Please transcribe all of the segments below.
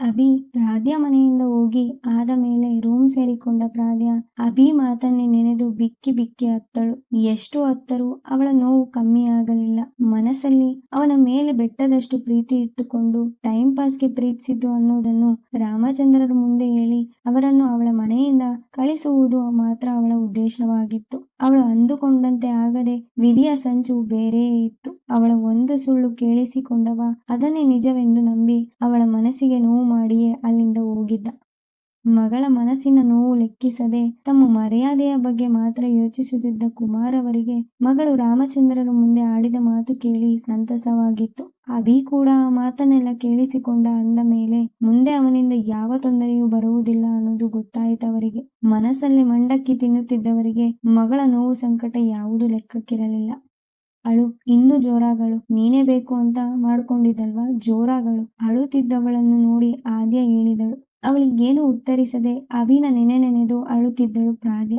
ಅಭಿ ಪ್ರಾದ್ಯ ಮನೆಯಿಂದ ಹೋಗಿ ಆದ ಮೇಲೆ ರೂಮ್ ಸೇರಿಕೊಂಡ ಪ್ರಾದ್ಯ ಅಭಿ ಮಾತನ್ನೇ ನೆನೆದು ಬಿಕ್ಕಿ ಬಿಕ್ಕಿ ಅತ್ತಳು ಎಷ್ಟು ಅತ್ತರೂ ಅವಳ ನೋವು ಕಮ್ಮಿ ಆಗಲಿಲ್ಲ. ಮನಸ್ಸಲ್ಲಿ ಅವನ ಮೇಲೆ ಬೆಟ್ಟದಷ್ಟು ಪ್ರೀತಿ ಇಟ್ಟುಕೊಂಡು ಟೈಮ್ ಪಾಸ್ಗೆ ಪ್ರೀತಿಸಿದ್ದು ಅನ್ನೋದನ್ನು ರಾಮಚಂದ್ರರ ಮುಂದೆ ಹೇಳಿ ಅವರನ್ನು ಅವಳ ಮನೆಯಿಂದ ಕಳಿಸುವುದು ಮಾತ್ರ ಅವಳ ಉದ್ದೇಶವಾಗಿತ್ತು. ಅವಳು ಅಂದುಕೊಂಡಂತೆ ಆಗದೆ ವಿಧಿಯ ಸಂಚು ಬೇರೆಯೇ ಇತ್ತು. ಅವಳ ಒಂದು ಸುಳ್ಳು ಕೇಳಿಸಿಕೊಂಡವ ಅದನ್ನೇ ನಿಜವೆಂದು ನಂಬಿ ಅವಳ ಮನಸ್ಸಿಗೆ ನೋವು ಮಾಡಿಯೇ ಅಲ್ಲಿಂದ ಹೋಗಿದ್ದ. ಮಗಳ ಮನಸ್ಸಿನ ನೋವು ಲೆಕ್ಕಿಸದೆ ತಮ್ಮ ಮರ್ಯಾದೆಯ ಬಗ್ಗೆ ಮಾತ್ರ ಯೋಚಿಸುತ್ತಿದ್ದ ಕುಮಾರ್ ಅವರಿಗೆ ಮಗಳು ರಾಮಚಂದ್ರರ ಮುಂದೆ ಆಡಿದ ಮಾತು ಕೇಳಿ ಸಂತಸವಾಗಿತ್ತು. ಅಭಿ ಕೂಡ ಮಾತನ್ನೆಲ್ಲ ಕೇಳಿಸಿಕೊಂಡ ಅಂದ ಮೇಲೆ ಮುಂದೆ ಅವನಿಂದ ಯಾವ ತೊಂದರೆಯೂ ಬರುವುದಿಲ್ಲ ಅನ್ನೋದು ಗೊತ್ತಾಯಿತವರಿಗೆ ಮನಸ್ಸಲ್ಲಿ ಮಂಡಕ್ಕಿ ತಿನ್ನುತ್ತಿದ್ದವರಿಗೆ ಮಗಳ ನೋವು ಸಂಕಟ ಯಾವುದು ಲೆಕ್ಕಕ್ಕಿರಲಿಲ್ಲ. ಅಳು, ಇನ್ನು ಜೋರಾಗಳು, ನೀನೇ ಬೇಕು ಅಂತ ಮಾಡ್ಕೊಂಡಿದ್ದಲ್ವಾ? ಜೋರಾಗಳು. ಅಳುತ್ತಿದ್ದವಳನ್ನು ನೋಡಿ ಆದ್ಯ ಹೇಳಿದಳು. ಅವಳಿಗೇನು ಉತ್ತರಿಸದೆ ಅಭಿನ ನೆನೆ ನೆನೆದು ಅಳುತ್ತಿದ್ದಳು ಪ್ರಾದ್ಯ.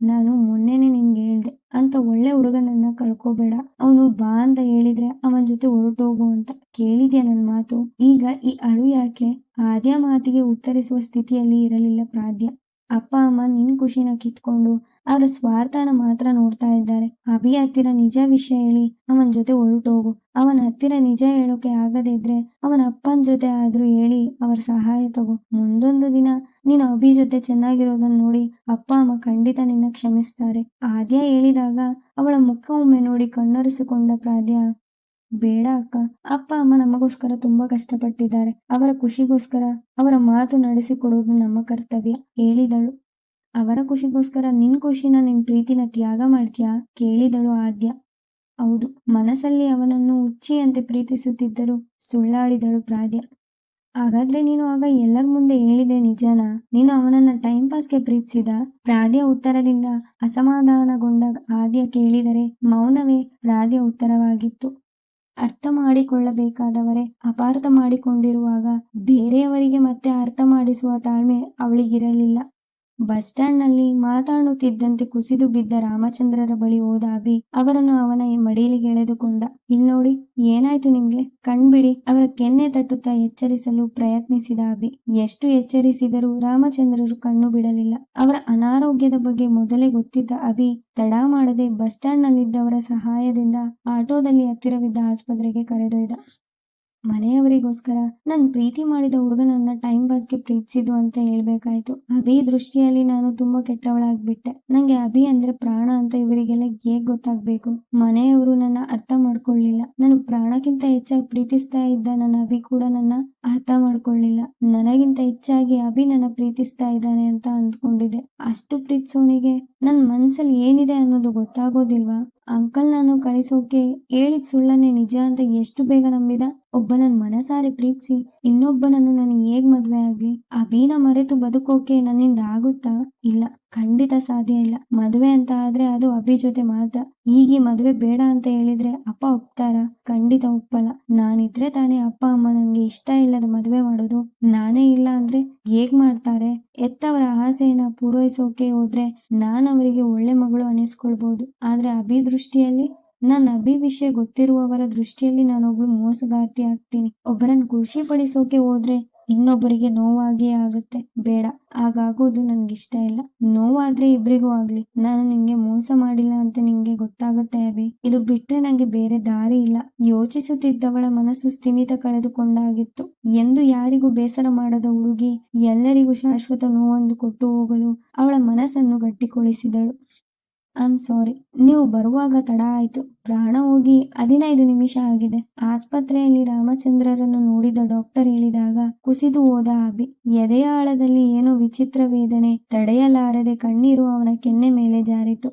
ನಾನು ಮೊನ್ನೆನೆ ನಿನ್ಗೆ ಹೇಳ್ದೆ ಅಂತ ಒಳ್ಳೆ ಹುಡುಗನನ್ನ ಕಳ್ಕೋಬೇಡ. ಅವನು ಬಾ ಅಂತ ಹೇಳಿದ್ರೆ ಅವನ ಜೊತೆ ಹೊರಟೋಗು ಅಂತ ಕೇಳಿದ್ಯಾ ನನ್ನ ಮಾತು? ಈಗ ಈ ಅಳು ಯಾಕೆ ಆದ್ಯ ಮಾತಿಗೆ ಉತ್ತರಿಸುವ ಸ್ಥಿತಿಯಲ್ಲಿ ಇರಲಿಲ್ಲ ಪ್ರಾದ್ಯ. ಅಪ್ಪ, ಅಮ್ಮ ನಿನ್ ಖುಷಿನ ಕಿತ್ಕೊಂಡು ಅವರ ಸ್ವಾರ್ಥನ ಮಾತ್ರ ನೋಡ್ತಾ ಇದ್ದಾರೆ. ಅಭಿ ಹತ್ತಿರ ನಿಜ ವಿಷಯ ಹೇಳಿ, ಅವನ ಜೊತೆ ಹೊರಟೋಗು. ಅವನ ಹತ್ತಿರ ನಿಜ ಹೇಳೋಕೆ ಆಗದಿದ್ರೆ ಅವನ ಅಪ್ಪನ ಜೊತೆ ಆದ್ರೂ ಹೇಳಿ ಅವರ ಸಹಾಯ ತಗೋ. ಮುಂದೊಂದು ದಿನ ನೀನು ಅಭಿ ಜೊತೆ ಚೆನ್ನಾಗಿರೋದನ್ನ ನೋಡಿ ಅಪ್ಪ, ಅಮ್ಮ ಖಂಡಿತ ನಿನ್ನ ಕ್ಷಮಿಸ್ತಾರೆ. ಆದ್ಯ ಹೇಳಿದಾಗ ಅವಳ ಮುಖ ಒಮ್ಮೆ ನೋಡಿ ಕಣ್ಣೊರೆಸಿಕೊಂಡ ಪ್ರಾದ್ಯ, ಬೇಡ ಅಕ್ಕ, ಅಪ್ಪ, ಅಮ್ಮ ನಮಗೋಸ್ಕರ ತುಂಬಾ ಕಷ್ಟಪಟ್ಟಿದ್ದಾರೆ. ಅವರ ಖುಷಿಗೋಸ್ಕರ ಅವರ ಮಾತು ನಡೆಸಿಕೊಡುವುದು ನಮ್ಮ ಕರ್ತವ್ಯ, ಹೇಳಿದಳು. ಅವರ ಖುಷಿಗೋಸ್ಕರ ನಿನ್ ಖುಷಿನ ನಿನ್ ಪ್ರೀತಿನ ತ್ಯಾಗ ಮಾಡ್ತೀಯಾ? ಕೇಳಿದಳು ಆದ್ಯ. ಹೌದು, ಮನಸ್ಸಲ್ಲಿ ಅವನನ್ನು ಹುಚ್ಚಿಯಂತೆ ಪ್ರೀತಿಸುತ್ತಿದ್ದರು ಸುಳ್ಳಾಡಿದಳು ಪ್ರಾದ್ಯ. ಹಾಗಾದ್ರೆ ನೀನು ಆಗ ಎಲ್ಲರ ಮುಂದೆ ಹೇಳಿದೆ ನಿಜಾನ? ನೀನು ಅವನನ್ನ ಟೈಮ್ ಪಾಸ್ಗೆ ಪ್ರೀತಿಸಿದ? ಪ್ರಾದ್ಯ ಉತ್ತರದಿಂದ ಅಸಮಾಧಾನಗೊಂಡ ಆದ್ಯ ಕೇಳಿದರೆ ಮೌನವೇ ಪ್ರಾದ್ಯ ಉತ್ತರವಾಗಿತ್ತು. ಅರ್ಥ ಮಾಡಿಕೊಳ್ಳಬೇಕಾದವರೇ ಅಪಾರ್ಥ ಮಾಡಿಕೊಂಡಿರುವಾಗ ಬೇರೆಯವರಿಗೆ ಮತ್ತೆ ಅರ್ಥ ಮಾಡಿಸುವ ತಾಳ್ಮೆ ಅವಳಿಗಿರಲಿಲ್ಲ. ಬಸ್ ಸ್ಟ್ಯಾಂಡ್ನಲ್ಲಿ ಮಾತಾಡುತ್ತಿದ್ದಂತೆ ಕುಸಿದು ಬಿದ್ದ ರಾಮಚಂದ್ರರ ಬಳಿ ಹೋದ ಅಭಿ, ಅವರನ್ನು ಅವನ ಮಡಿಯಲ್ಲಿ ಎಳೆದುಕೊಂಡ. ಇಲ್ನೋಡಿ ಏನಾಯ್ತು ನಿಮ್ಗೆ? ಕಣ್ಬಿಡಿ, ಅವರ ಕೆನ್ನೆ ತಟ್ಟುತ್ತಾ ಎಚ್ಚರಿಸಲು ಪ್ರಯತ್ನಿಸಿದ ಅಭಿ. ಎಷ್ಟು ಎಚ್ಚರಿಸಿದರೂ ರಾಮಚಂದ್ರರು ಕಣ್ಣು ಬಿಡಲಿಲ್ಲ. ಅವರ ಅನಾರೋಗ್ಯದ ಬಗ್ಗೆ ಮೊದಲೇ ಗೊತ್ತಿದ್ದ ಅಭಿ, ತಡ ಮಾಡದೆ ಬಸ್ ಸ್ಟ್ಯಾಂಡ್ನಲ್ಲಿದ್ದವರ ಸಹಾಯದಿಂದ ಆಟೋದಲ್ಲಿ ಹತ್ತಿರವಿದ್ದ ಆಸ್ಪತ್ರೆಗೆ ಕರೆದೊಯ್ದ. ಮನೆಯವರಿಗೋಸ್ಕರ ನಾನು ಪ್ರೀತಿ ಮಾಡಿದ ಹುಡುಗನನ್ನ ಟೈಮ್ ಪಾಸ್ಗೆ ಪ್ರೀತಿಸಿದ್ದು ಅಂತ ಹೇಳ್ಬೇಕಾಯ್ತು. ಅಭಿ ದೃಷ್ಟಿಯಲ್ಲಿ ನಾನು ತುಂಬಾ ಕೆಟ್ಟವಳಾಗ್ಬಿಟ್ಟೆ. ನಂಗೆ ಅಭಿ ಅಂದ್ರೆ ಪ್ರಾಣ ಅಂತ ಇವರಿಗೆಲ್ಲ ಹೇಗ್ ಗೊತ್ತಾಗ್ಬೇಕು? ಮನೆಯವರು ನನ್ನ ಅರ್ಥ ಮಾಡ್ಕೊಳ್ಳಿಲ್ಲ. ನಾನು ಪ್ರಾಣಕ್ಕಿಂತ ಹೆಚ್ಚಾಗಿ ಪ್ರೀತಿಸ್ತಾ ಇದ್ದ ನನ್ನ ಅಭಿ ಕೂಡ ನನ್ನ ಅರ್ಥ ಮಾಡ್ಕೊಳ್ಳಿಲ್ಲ. ನನಗಿಂತ ಹೆಚ್ಚಾಗಿ ಅಭಿ ನನ್ನ ಪ್ರೀತಿಸ್ತಾ ಇದ್ದಾನೆ ಅಂತ ಅಂದ್ಕೊಂಡಿದ್ದೆ. ಅಷ್ಟು ಪ್ರೀತಿಸೋನಿಗೆ ನನ್ ಮನ್ಸಲ್ಲಿ ಏನಿದೆ ಅನ್ನೋದು ಗೊತ್ತಾಗೋದಿಲ್ವಾ? ಅಂಕಲ್ ನಾನು ಕಳಿಸೋಕೆ ಹೇಳಿದ ಸುಳ್ಳನ್ನೇ ನಿಜ ಅಂತ ಎಷ್ಟು ಬೇಗ ನಂಬಿದ? ಒಬ್ಬನನ್ನ ಮನಸಾರೆ ಪ್ರೀತಿಸಿ, ಇನ್ನೊಬ್ಬನನ್ನು ನಾನು ಹೇಗ್ ಮದ್ವೆ ಆಗ್ಲಿ? ಅಭಿನ ಮರೆತು ಬದುಕೋಕೆ ನನ್ನಿಂದ ಆಗುತ್ತಾ? ಇಲ್ಲ. ಖಂಡಿತ ಸಾಧ್ಯ ಇಲ್ಲ. ಮದುವೆ ಅಂತ ಆದ್ರೆ ಅದು ಅಭಿ ಜೊತೆ ಮಾತ್ರ. ಹೀಗೆ ಮದುವೆ ಬೇಡ ಅಂತ ಹೇಳಿದ್ರೆ ಅಪ್ಪ ಒಪ್ತಾರ? ಖಂಡಿತ ಒಪ್ಪಲ್ಲ. ನಾನಿದ್ರೆ ತಾನೇ ಅಪ್ಪ, ಅಮ್ಮ ನಂಗೆ ಇಷ್ಟ ಇಲ್ಲದ ಮದುವೆ ಮಾಡೋದು. ನಾನೇ ಇಲ್ಲ ಅಂದ್ರೆ ಹೇಗ್ ಮಾಡ್ತಾರೆ? ಎತ್ತವರ ಆಸೆಯನ್ನ ಪೂರೈಸೋಕೆ ಹೋದ್ರೆ ನಾನ್ ಅವರಿಗೆ ಒಳ್ಳೆ ಮಗಳು ಅನಿಸ್ಕೊಳ್ಬಹುದು ಆದ್ರೆ ಅಭಿ ದೃಷ್ಟಿಯಲ್ಲಿ ನನ್ನ ಅಭಿ ವಿಷಯ ಗೊತ್ತಿರುವವರ ದೃಷ್ಟಿಯಲ್ಲಿ ನಾನೊಬ್ಳು ಮೋಸಗಾರ್ತಿ ಆಗ್ತೀನಿ. ಒಬ್ಬರನ್ನ ಖುಷಿ ಪಡಿಸೋಕೆ ಹೋದ್ರೆ ಇನ್ನೊಬ್ಬರಿಗೆ ನೋವಾಗಿಯೇ ಆಗುತ್ತೆ. ಬೇಡ, ಹಾಗಾಗೋದು ನನ್ಗಿಷ್ಟ ಇಲ್ಲ. ನೋವಾದ್ರೆ ಇಬ್ರಿಗೂ ಆಗ್ಲಿ. ನಾನು ನಿಂಗೆ ಮೋಸ ಮಾಡಿಲ್ಲ ಅಂತ ನಿಂಗೆ ಗೊತ್ತಾಗುತ್ತೆ ಅಭಿ. ಇದು ಬಿಟ್ರೆ ನಂಗೆ ಬೇರೆ ದಾರಿ ಇಲ್ಲ. ಯೋಚಿಸುತ್ತಿದ್ದವಳ ಮನಸ್ಸು ಸ್ಥಿಮಿತ ಕಳೆದುಕೊಂಡಾಗಿತ್ತು ಎಂದು ಯಾರಿಗೂ ಬೇಸರ ಮಾಡದ ಹುಡುಗಿ ಎಲ್ಲರಿಗೂ ಶಾಶ್ವತ ನೋವೊಂದು ಕೊಟ್ಟು ಹೋಗಲು ಅವಳ ಮನಸ್ಸನ್ನು ಗಟ್ಟಿಗೊಳಿಸಿದಳು. ಐಮ್ ಸಾರಿ ನೀವು ಬರುವಾಗ ತಡ ಆಯ್ತು. ಪ್ರಾಣ ಹೋಗಿ ಹದಿನೈದು ನಿಮಿಷ ಆಗಿದೆ. ಆಸ್ಪತ್ರೆಯಲ್ಲಿ ರಾಮಚಂದ್ರರನ್ನು ನೋಡಿದ ಡಾಕ್ಟರ್ ಹೇಳಿದಾಗ, ಕುಸಿದು ಹೋದ ಅಭಿ, ಎದೆಯ ಆಳದಲ್ಲಿ ಏನೋ ವಿಚಿತ್ರ ವೇದನೆ, ತಡೆಯಲಾರದೆ ಕಣ್ಣೀರು ಅವನ ಕೆನ್ನೆ ಮೇಲೆ ಜಾರಿತು.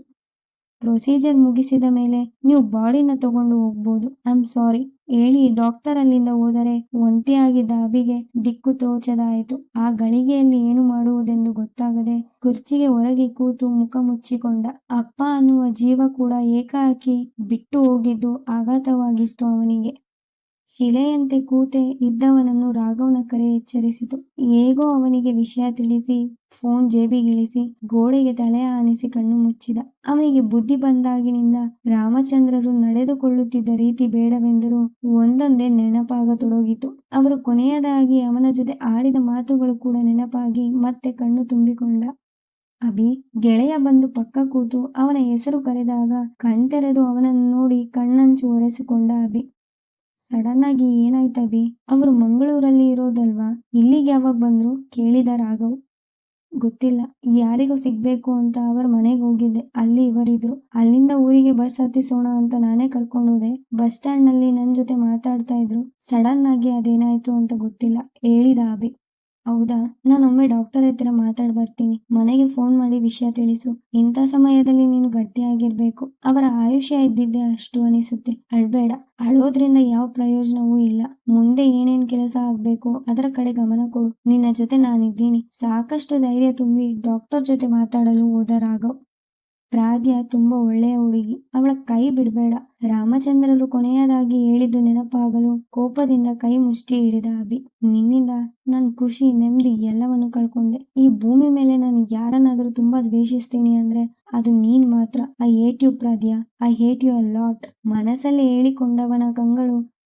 ಪ್ರೊಸೀಜರ್ ಮುಗಿಸಿದ ಮೇಲೆ ನೀವು ಬಾಡಿನ ತಗೊಂಡು ಹೋಗ್ಬೋದು. ಐ ಆಮ್ ಸಾರಿ ಹೇಳಿ ಡಾಕ್ಟರ್ ಅಲ್ಲಿಂದ ಹೋದರೆ ಒಂಟಿಯಾಗಿದ್ದ ಅಭಿಗೆ ದಿಕ್ಕು ತೋಚದಾಯಿತು. ಆ ಗಳಿಗೆಯಲ್ಲಿ ಏನು ಮಾಡುವುದೆಂದು ಗೊತ್ತಾಗದೆ ಕುರ್ಚಿಗೆ ಹೊರಗೆ ಕೂತು ಮುಖ ಮುಚ್ಚಿಕೊಂಡ. ಅಪ್ಪ ಅನ್ನುವ ಜೀವ ಕೂಡ ಏಕಾಕಿ ಬಿಟ್ಟು ಹೋಗಿದ್ದು ಆಘಾತವಾಗಿತ್ತು ಅವನಿಗೆ. ಶಿಲೆಯಂತೆ ಕೂತೆ ಇದ್ದವನನ್ನು ರಾಘವನ ಕರೆ ಎಚ್ಚರಿಸಿತು. ಹೇಗೋ ಅವನಿಗೆ ವಿಷಯ ತಿಳಿಸಿ, ಫೋನ್ ಜೇಬಿಗಿಳಿಸಿ, ಗೋಡೆಗೆ ತಲೆ ಆನಿಸಿ ಕಣ್ಣು ಮುಚ್ಚಿದ. ಅವನಿಗೆ ಬುದ್ಧಿ ಬಂದಾಗಿನಿಂದ ರಾಮಚಂದ್ರರು ನಡೆದುಕೊಳ್ಳುತ್ತಿದ್ದ ರೀತಿ ಬೇಡವೆಂದರೂ ಒಂದೊಂದೇ ನೆನಪಾಗತೊಡಗಿತು ಅವರು ಕೊನೆಯದಾಗಿ ಅವನ ಜೊತೆ ಆಡಿದ ಮಾತುಗಳು ಕೂಡ ನೆನಪಾಗಿ ಮತ್ತೆ ಕಣ್ಣು ತುಂಬಿಕೊಂಡ. ಅಭಿ, ಗೆಳೆಯ ಬಂದು ಪಕ್ಕ ಕೂತು ಅವನ ಹೆಸರು ಕರೆದಾಗ ಕಣ್ತೆರೆದು ಅವನನ್ನು ನೋಡಿ ಕಣ್ಣಂಚು ಒರೆಸಿಕೊಂಡ ಅಭಿ. ಸಡನ್ ಆಗಿ ಏನಾಯ್ತವಿ ಅವರು ಮಂಗಳೂರಲ್ಲಿ ಇರೋದಲ್ವಾ? ಇಲ್ಲಿಗೆ ಯಾವಾಗ ಬಂದ್ರು? ಕೇಳಿದ ರಾಘವ್. ಗೊತ್ತಿಲ್ಲ. ಯಾರಿಗೋ ಸಿಗ್ಬೇಕು ಅಂತ ಅವರ ಮನೆಗೆ ಹೋಗಿದ್ದೆ. ಅಲ್ಲಿ ಇವರಿದ್ರು. ಅಲ್ಲಿಂದ ಊರಿಗೆ ಬಸ್ ಹತ್ತಿಸೋಣ ಅಂತ ನಾನೇ ಕರ್ಕೊಂಡು ಹೋದೆ ಬಸ್ ಸ್ಟ್ಯಾಂಡ್ನಲ್ಲಿ ನನ್ ಜೊತೆ ಮಾತಾಡ್ತಾ ಇದ್ರು. ಸಡನ್ ಆಗಿ ಅದೇನಾಯ್ತು ಅಂತ ಗೊತ್ತಿಲ್ಲ. ಹೇಳಿದ ಅಭಿ. ಹೌದಾ? ನಾನೊಮ್ಮೆ ಡಾಕ್ಟರ್ ಹತ್ರ ಮಾತಾಡ್ ಬರ್ತೀನಿ. ಮನೆಗೆ ಫೋನ್ ಮಾಡಿ ವಿಷಯ ತಿಳಿಸು. ಇಂಥ ಸಮಯದಲ್ಲಿ ನೀನು ಗಟ್ಟಿಯಾಗಿರ್ಬೇಕು. ಅವರ ಆಯುಷ್ಯ ಇದ್ದಿದ್ದೆ ಅಷ್ಟು ಅನಿಸುತ್ತೆ. ಅಳ್ಬೇಡ ಅಳೋದ್ರಿಂದ ಯಾವ ಪ್ರಯೋಜನವೂ ಇಲ್ಲ. ಮುಂದೆ ಏನೇನ್ ಕೆಲಸ ಆಗ್ಬೇಕು, ಅದರ ಕಡೆ ಗಮನ ಕೊಡು. ನಿನ್ನ ಜೊತೆ ನಾನಿದ್ದೀನಿ. ಸಾಕಷ್ಟು ಧೈರ್ಯ ತುಂಬಿ ಡಾಕ್ಟರ್ ಜೊತೆ ಮಾತಾಡಲು ಹೋದ ಪ್ರಾದ್ಯ ತುಂಬಾ ಒಳ್ಳೆಯ ಹುಡುಗಿ. ಅವಳ ಕೈ ಬಿಡಬೇಡ. ರಾಮಚಂದ್ರರು ಕೊನೆಯದಾಗಿ ಹೇಳಿದ್ದು ನೆನಪಾಗಲು ಕೋಪದಿಂದ ಕೈ ಮುಷ್ಟಿ ಹಿಡಿದ ಅಭಿ. ನಿನ್ನಿಂದ ನನ್ ಖುಷಿ, ನೆಮ್ಮದಿ ಎಲ್ಲವನ್ನು ಕಳ್ಕೊಂಡೆ. ಈ ಭೂಮಿ ಮೇಲೆ ನಾನು ಯಾರನ್ನಾದ್ರೂ ತುಂಬಾ ದ್ವೇಷಿಸ್ತೀನಿ ಅಂದ್ರೆ ಅದು ನೀನ್ ಮಾತ್ರ. I hate you ಪ್ರಾದ್ಯ I hate you a lot ಮನಸ್ಸಲ್ಲಿ ಹೇಳಿಕೊಂಡವನ ಕಂಗಳು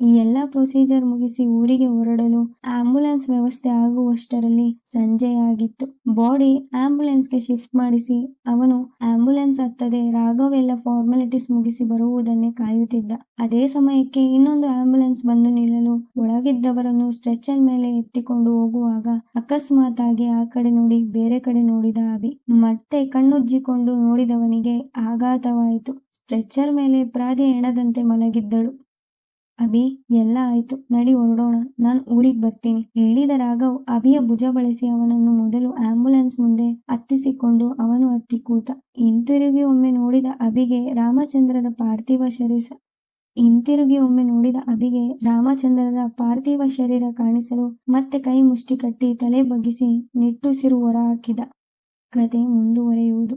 ಈ ಎಲ್ಲ ಪ್ರೊಸೀಜರ್ ಮುಗಿಸಿ ಊರಿಗೆ ಹೊರಡಲು ಆಂಬ್ಯುಲೆನ್ಸ್ ವ್ಯವಸ್ಥೆ ಆಗುವಷ್ಟರಲ್ಲಿ ಸಂಜೆಯಾಗಿತ್ತು ಬಾಡಿ ಆಂಬ್ಯುಲೆನ್ಸ್ಗೆ ಶಿಫ್ಟ್ ಮಾಡಿಸಿ ಅವನು ಆಂಬ್ಯುಲೆನ್ಸ್ ಹತ್ತದೆ ರಾಘವ್ ಎಲ್ಲ ಫಾರ್ಮಾಲಿಟೀಸ್ ಮುಗಿಸಿ ಬರುವುದನ್ನೇ ಕಾಯುತ್ತಿದ್ದ. ಅದೇ ಸಮಯಕ್ಕೆ ಇನ್ನೊಂದು ಆಂಬ್ಯುಲೆನ್ಸ್ ಬಂದು ನಿಲ್ಲಲು ಒಳಗಿದ್ದವರನ್ನು ಸ್ಟ್ರೆಚರ್ ಮೇಲೆ ಎತ್ತಿಕೊಂಡು ಹೋಗುವಾಗ ಅಕಸ್ಮಾತ್ ಆಗಿ ಆ ಕಡೆ ನೋಡಿ ಬೇರೆ ಕಡೆ ನೋಡಿದ ಅಭಿ. ಮತ್ತೆ ಕಣ್ಣುಜ್ಜಿಕೊಂಡು ನೋಡಿದವನಿಗೆ ಆಘಾತವಾಯಿತು. ಸ್ಟ್ರೆಚರ್ ಮೇಲೆ ಪ್ರಾಧಿ ಎಣದಂತೆ ಮಲಗಿದ್ದಳು. ಅಭಿ, ಎಲ್ಲ ಆಯ್ತು. ನಡಿ ಹೊರಡೋಣ. ನಾನ್ ಊರಿಗೆ ಬರ್ತೀನಿ. ಹೇಳಿದ ರಾಘವ್ ಅಭಿಯ ಭುಜ ಬಳಸಿ ಅವನನ್ನು ಮೊದಲು ಆಂಬ್ಯುಲೆನ್ಸ್ ಮುಂದೆ ಹತ್ತಿಸಿಕೊಂಡು ಅವನು ಹತ್ತಿ ಕೂತ, ಹಿಂತಿರುಗಿ ಒಮ್ಮೆ ನೋಡಿದ ಅಭಿಗೆ ರಾಮಚಂದ್ರರ ಪಾರ್ಥಿವ ಶರೀರ ಹಿಂತಿರುಗಿ ಒಮ್ಮೆ ನೋಡಿದ ಅಭಿಗೆ ರಾಮಚಂದ್ರರ ಪಾರ್ಥಿವ ಶರೀರ ಕಾಣಿಸಲು ಮತ್ತೆ ಕೈ ಮುಷ್ಟಿ ಕಟ್ಟಿ ತಲೆ ಬಗ್ಗಿಸಿ ನಿಟ್ಟುಸಿರು ಹೊರಹಾಕಿದ ಕತೆ ಮುಂದುವರೆಯುವುದು.